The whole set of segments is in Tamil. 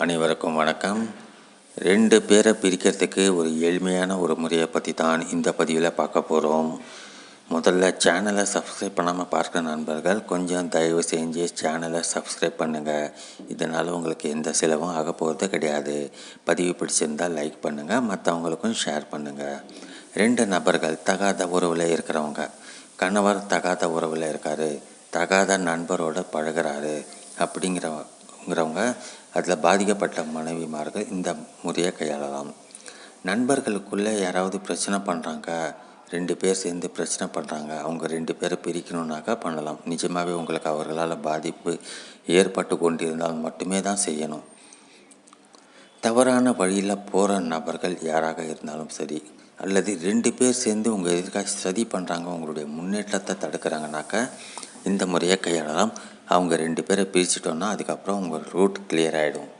அனைவருக்கும் வணக்கம். ரெண்டு பேரை பிரிக்கிறதுக்கு ஒரு எளிமையான ஒரு முறையை பற்றி தான் இந்த பதிவில் பார்க்க போகிறோம் முதல்ல சேனலை சப்ஸ்கிரைப் பண்ணாமல் பார்க்குற நண்பர்கள் கொஞ்சம் தயவு செஞ்சு சேனலை சப்ஸ்கிரைப் பண்ணுங்கள் இதனால் உங்களுக்கு எந்த செலவும் ஆக போகிறது கிடையாது. பதிவு பிடிச்சிருந்தால் லைக் பண்ணுங்கள் மற்றவங்களுக்கும் ஷேர் பண்ணுங்கள் ரெண்டு நபர்கள் தகாத உறவில் இருக்கிறவங்க. கணவர் தகாத உறவில் இருக்கார். தகாத நண்பரோட பழகுறாரு. ங்கிறவங்க அதில் பாதிக்கப்பட்ட மனைவிமார்கள் இந்த முறையை கையாளலாம். நண்பர்களுக்குள்ளே யாராவது பிரச்சனை பண்ணுறாங்க ரெண்டு பேர் சேர்ந்து பிரச்சனை பண்ணுறாங்க அவங்க ரெண்டு பேரை பிரிக்கணுன்னாக்கா பண்ணலாம். நிஜமாகவே உங்களுக்கு அவர்களால் பாதிப்பு ஏற்பட்டு கொண்டிருந்தால் மட்டுமே தான் செய்யணும். தவறான வழியில் போகிற நபர்கள் யாராக இருந்தாலும் சரி அல்லது ரெண்டு பேர் சேர்ந்து உங்கள் எதிர்காட்சி சதி பண்ணுறாங்க உங்களுடைய முன்னேற்றத்தை தடுக்கிறாங்கனாக்கா இந்த முறையை கையாளலாம். அவங்க ரெண்டு பேரை பிரிச்சிட்டோன்னா அதுக்கப்புறம் உங்கள் ரூட் கிளியர் ஆகிடும்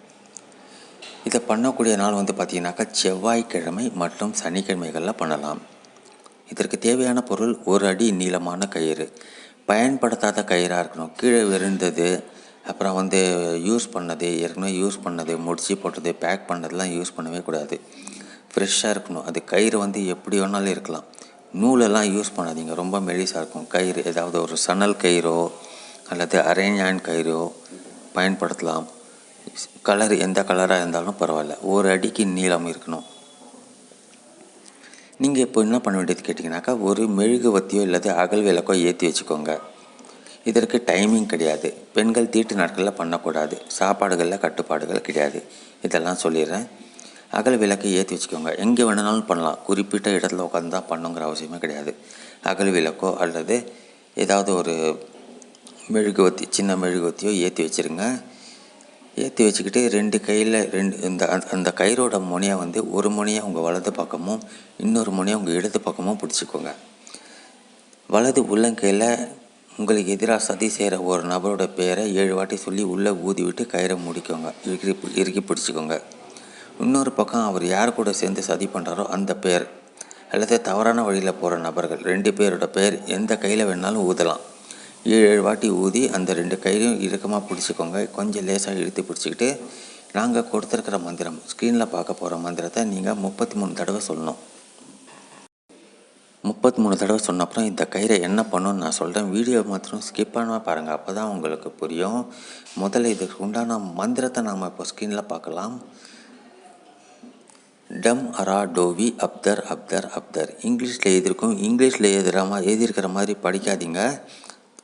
இதை பண்ணக்கூடிய நாள் வந்து பார்த்திங்கனாக்கா செவ்வாய்க்கிழமை மற்றும் சனிக்கிழமைகளில் பண்ணலாம். இதற்கு தேவையான பொருள் ஒரு அடி நீளமான கயிறு. பயன்படுத்தாத கயிறாக இருக்கணும். கீழே விருந்தது அப்புறம் வந்து யூஸ் பண்ணது ஏற்கனவே யூஸ் பண்ணது முடிச்சு போட்டது பேக் பண்ணதெல்லாம் யூஸ் பண்ணவே கூடாது. ஃப்ரெஷ்ஷாக இருக்கணும். அது கயிறு வந்து எப்படி வேணாலும் இருக்கலாம். நூலெல்லாம் யூஸ் பண்ணாதீங்க. ரொம்ப மெலிசாக இருக்கும். கயிறு ஏதாவது ஒரு சணல் கயிறோ அல்லது அரைஞான் கயிறோ பயன்படுத்தலாம். கலர் எந்த கலராக இருந்தாலும் பரவாயில்ல. ஒரு அடிக்கு நீளம் இருக்கணும். நீங்கள் இப்போ என்ன பண்ண வேண்டியது கேட்டிங்கனாக்கா ஒரு மெழுகுவத்தியோ இல்லாத அகல் விளக்கோ ஏற்றி வச்சுக்கோங்க. இதற்கு டைமிங் கிடையாது. பெண்கள் தீட்டு நாட்களில் பண்ணக்கூடாது. சாப்பாடுகளில் கட்டுப்பாடுகள் கிடையாது. இதெல்லாம் சொல்லிடுறேன். அகல் விளக்கை ஏற்றி வச்சுக்கோங்க. எங்கே வேணுனாலும் பண்ணலாம். குறிப்பிட்ட இடத்துல உட்காந்து தான் பண்ணுங்கிற அவசியமே கிடையாது. அகல் விளக்கோ அல்லது ஏதாவது ஒரு மெழுகுவத்தி சின்ன மெழுகுவத்தியோ ஏற்றி வச்சுருங்க. ஏற்றி வச்சுக்கிட்டு ரெண்டு கையில் ரெண்டு இந்த அந்த கயிறோட முனையை வந்து ஒரு முனையை உங்கள் வலது பக்கமும் இன்னொரு முனையை உங்கள் இடது பக்கமும் பிடிச்சிக்கோங்க. வலது உள்ளங்கையில் உங்களுக்கு எதிராக சதி செய்கிற ஒரு நபரோட பேரை ஏழு வாட்டி சொல்லி உள்ளே ஊதி விட்டு கயிறை முடிக்கோங்க. இறுக்கி இறுக்கி பிடிச்சிக்கோங்க. இன்னொரு பக்கம் அவர் யார் கூட சேர்ந்து சதி பண்ணுறாரோ அந்த பேர். அல்லது தவறான வழியில் போகிற நபர்கள் ரெண்டு பேரோட பேர் எந்த கையில் வேணாலும் ஊதலாம். ஏழு ஏழு வாட்டி ஊதி அந்த ரெண்டு கையிலையும் இறுக்கமாக பிடிச்சிக்கோங்க. கொஞ்சம் லேசாக இழுத்து பிடிச்சிக்கிட்டு நாங்கள் கொடுத்துருக்கிற மந்திரம் ஸ்க்ரீனில் பார்க்க போகிற மந்திரத்தை நீங்கள் முப்பத்தி மூணு தடவை சொல்லணும். முப்பத்தி மூணு தடவை சொன்ன அப்புறம் இந்த கயிறை என்ன பண்ணணும்னு நான் சொல்கிறேன் வீடியோ மாத்திரம் ஸ்கிப் பண்ணாமல் பாருங்கள் அப்போ தான் உங்களுக்கு புரியும். முதல்ல இதுக்கு உண்டான மந்திரத்தை நாம் இப்போ ஸ்க்ரீனில் பார்க்கலாம். டம் அரா டோவி அப்தர் அப்தர் அப்தர். இங்கிலீஷில் எழுதியிருக்கும். இங்கிலீஷில் எழுதுகிற மாதிரி எழுதியிருக்கிற மாதிரி படிக்காதீங்க.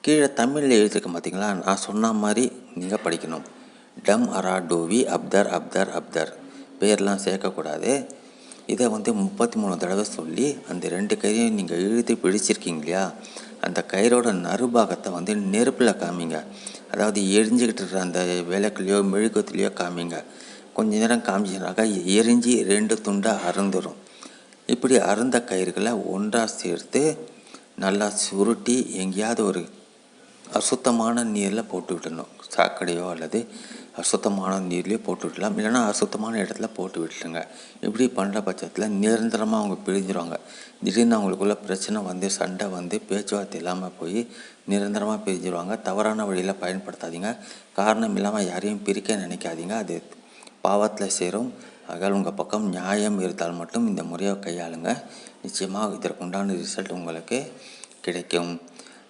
கீழே தமிழில் எழுதியிருக்க பார்த்தீங்களா நான் சொன்ன மாதிரி நீங்கள் படிக்கணும். டம் அரா டோவி அப்தர் அப்தர் அப்தர். பேர்லாம் சேர்க்கக்கூடாது. இதை வந்து முப்பத்தி மூணு தடவை சொல்லி அந்த ரெண்டு கயிறையும் நீங்கள் இழுத்து பிடிச்சிருக்கீங்க இல்லையா? அந்த கயிறோட நறுபாகத்தை வந்து நெருப்பில் காமிங்க. அதாவது எரிஞ்சுக்கிட்டு இருக்கிற அந்த விளக்குலையோ மெழுகுத்துலேயோ காமிங்க. கொஞ்ச நேரம் காமிச்சினாக்கா எரிஞ்சு ரெண்டு துண்டாக அருந்துடும் இப்படி அருந்த கயிறுகளை ஒன்றாக சேர்த்து நல்லா சுருட்டி எங்கேயாவது ஒரு அசுத்தமான நீரில் போட்டு விடணும் சாக்கடையோ அல்லது அசுத்தமான நீர்லேயோ போட்டு விடலாம் இல்லைன்னா அசுத்தமான இடத்துல போட்டு விட்டுருங்க இப்படி பண்ணுற பட்சத்தில் நிரந்தரமாக அவங்க பிரிஞ்சிருவாங்க. திடீர்னு அவங்களுக்குள்ள பிரச்சனை வந்து சண்டை வந்து பேச்சுவார்த்தை இல்லாமல் போய் நிரந்தரமாக பிரிஞ்சிருவாங்க. தவறான வழியில் பயன்படுத்தாதீங்க. காரணம் இல்லாமல் யாரையும் பிரிக்க நினைக்காதீங்க. அது பாவத்தில் சேரும். ஆகால் உங்கள் பக்கம் நியாயம் இருந்தால் மட்டும் இந்த முறையை கையாளுங்க. நிச்சயமாக இதற்குண்டான ரிசல்ட் உங்களுக்கு கிடைக்கும்.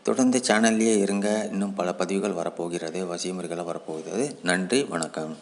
தொடர்ந்து சேனல்லையே இருங்க. இன்னும் பல பதிவுகள் வரப்போகிறது. வசியமுறைகளை வரப்போகிறது நன்றி வணக்கம்.